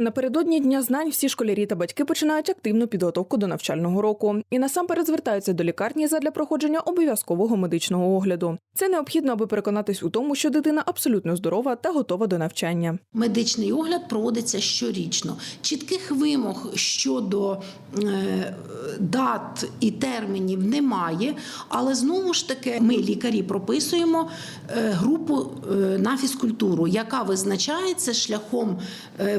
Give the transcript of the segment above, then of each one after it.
Напередодні дня знань всі школярі та батьки починають активну підготовку до навчального року і насамперед звертаються до лікарні задля проходження обов'язкового медичного огляду. Це необхідно, аби переконатись у тому, що дитина абсолютно здорова та готова до навчання. Медичний огляд проводиться щорічно. Чітких вимог щодо е, дат і термінів немає, але знову ж таки ми, лікарі, прописуємо е, групу е, на фізкультуру, яка визначається шляхом е,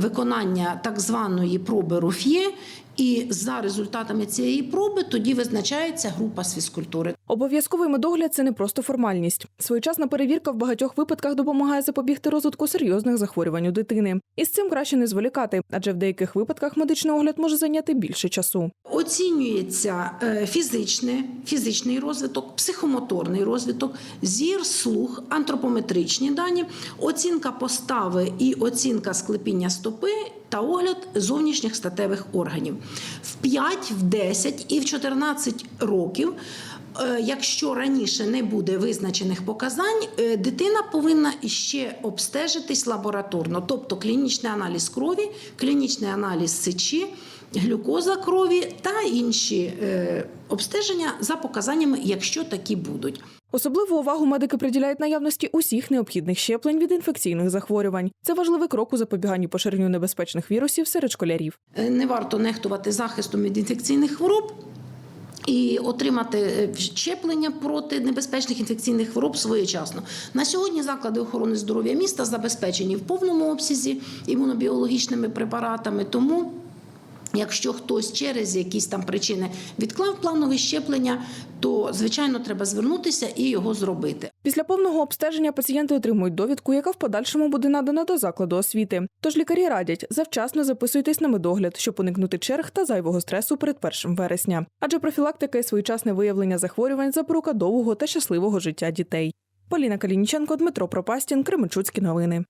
виконання так званої проби Руф'є. І за результатами цієї проби тоді визначається група з фізкультури. Обов'язковий медогляд це не просто формальність. Своєчасна перевірка в багатьох випадках допомагає запобігти розвитку серйозних захворювань у дитини. І з цим краще не зволікати, адже в деяких випадках медичний огляд може зайняти більше часу. Оцінюється е, фізичне, фізичний розвиток, психомоторний розвиток, зір, слух, антропометричні дані, оцінка постави і оцінка склепіння стопи та огляд зовнішніх статевих органів. В 5, в 10 і в 14 років. е, Якщо раніше не буде визначених показань, е, дитина повинна ще обстежитись лабораторно, тобто клінічний аналіз крові, клінічний аналіз сечі, глюкоза крові та інші е, обстеження за показаннями, якщо такі будуть. Особливу увагу медики приділяють наявності усіх необхідних щеплень від інфекційних захворювань. Це важливий крок у запобіганні поширенню небезпечних вірусів серед школярів. Е, Не варто нехтувати захистом від інфекційних хвороб. І отримати е, щеплення проти небезпечних інфекційних хвороб своєчасно. На сьогодні заклади охорони здоров'я міста забезпечені в повному обсязі імунобіологічними препаратами. Тому, якщо хтось через якісь там причини відклав планове щеплення, то звичайно треба звернутися і його зробити. Після повного обстеження пацієнти отримують довідку, яка в подальшому буде надана до закладу освіти. Тож лікарі радять завчасно записуйтесь на медогляд, щоб уникнути черг та зайвого стресу перед 1 вересня. Адже профілактика і своєчасне виявлення захворювань запорука довгого та щасливого життя дітей. Поліна Калініченко, Дмитро Пропастін, Кременчуцькі новини.